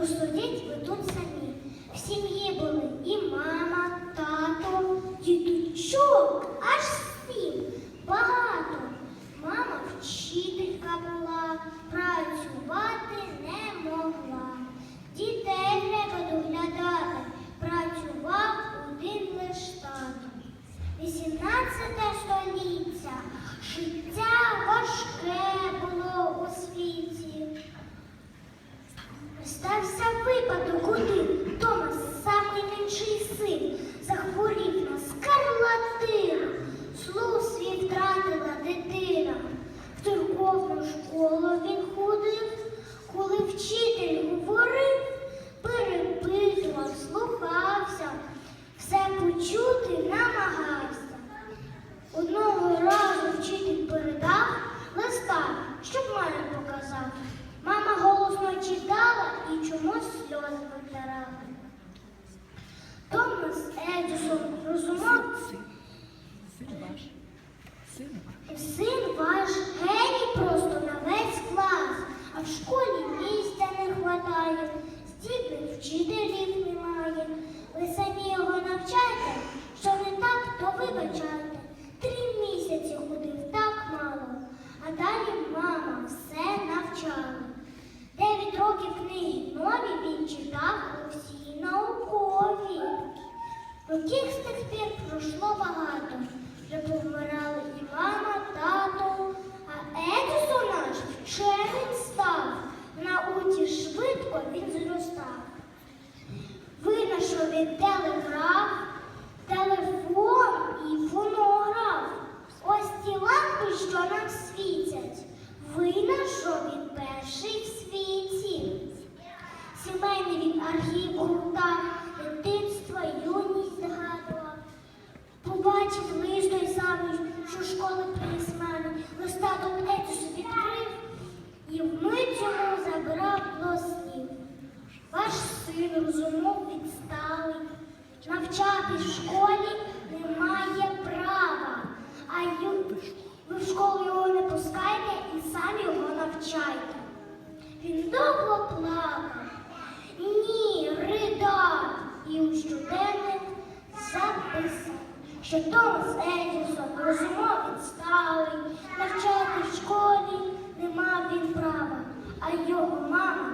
Розсудіть ви тут самі. В сім'ї були і мама, Стався випадок один. Томас, самий менший син, захворів на скарлатину. Слух свій втратила дитина. В церковну школу він ходив, коли вчитель говорив, перепитував, слухався, все почути намагався. Син ваш. Син ваш. син ваш геній просто на весь клас, а в школі місця не хватає, здібних вчителів немає. Ви самі його навчайте, що не так, то вибачайте. Він перший в світі. Сімейний він архів гуртах, дитинство, юність згадував. Побачив лист той самий, що школи приніс мамі, листа до відкрив і вмить йому забрав до. Ваш син розумов відсталий, навчати в школі не має права, а ви в школу його не пускайте і самі його навчайте. Він довго плакав, ні, ридав у щоденник записав, що Томас Едісон розумов відсталий, навчати в школі не мав він права, а його мама